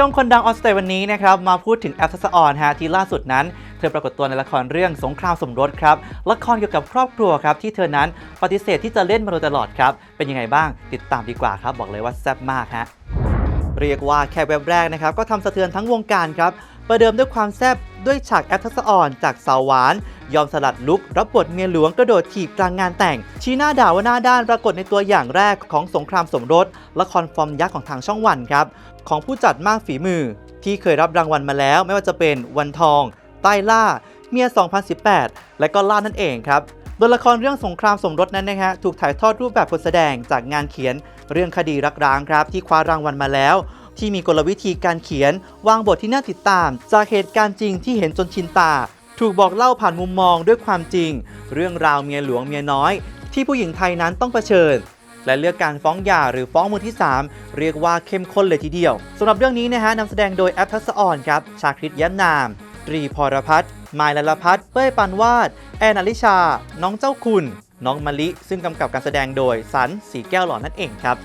ช่วงคนดังออสเตย์วันนี้นะครับมาพูดถึงแอฟทัศออนฮะที่ล่าสุดนั้น เธอปรากฏตัวในละครเรื่องสงครามสมรสครับละครเกี่ยวกับครอบครัวครับที่เธอนั้นปฏิเสธที่จะเล่นมาโดยตลอดครับ เป็นยังไงบ้างติดตามดีกว่าครับ บอกเลยว่าแซ่บมากฮะเรียกว่าแค่แวบแรกนะครับ ก็ทำสะเทือนทั้งวงการครับประเดิมด้วยความแซ่บด้วยฉากแอปทัศออนจากสาวหวาน ยอมสลัดลุกรับบทเมียหลวงกระโดดถีบกลางงานแต่ง ชี้หน้าด่าว่าหน้าด้านปรากฏในตัวอย่างแรกของสงครามสมรสละครฟอร์มยักษ์ของทางช่องวันครับ ของผู้จัดมากฝีมือ ที่เคยรับรางวัลมาแล้วไม่ว่าจะเป็นวันทอง ใต้ล่า เมีย 2018 และก็ล่านั่นเองครับโดยละครเรื่องสงครามสมรสนั้นนะฮะถูกถ่ายทอดรูปแบบบทแสดงจากงานเขียน เรื่องคดีรักร้างครับ ที่คว้ารางวัลมาแล้ว ที่มีกลวิธีการเขียน วางบทที่น่าติดตาม จากเหตุการณ์จริงที่เห็นจนชินตา ถูกบอกเล่าผ่านมุมมองด้วยความจริง เรื่องราวเมียหลวงเมียน้อย ที่ผู้หญิงไทยนั้นต้องเผชิญ และเลือกการฟ้องหย่าหรือฟ้องมือที่ 3 เรียกว่าเข้มข้นเลยทีเดียวสำหรับเรื่องนี้นะฮะนำแสดงโดยแอปทัศออนครับชาคริตย้ำนาม ตรีพรพัฒน์มายลลพัฒน์เป้ยปันวาด แอนอลิชา น้องเจ้าคุณ น้องมะลิ ซึ่งกำกับการแสดงโดยสันสีแก้วหล่อนั่นเองครับ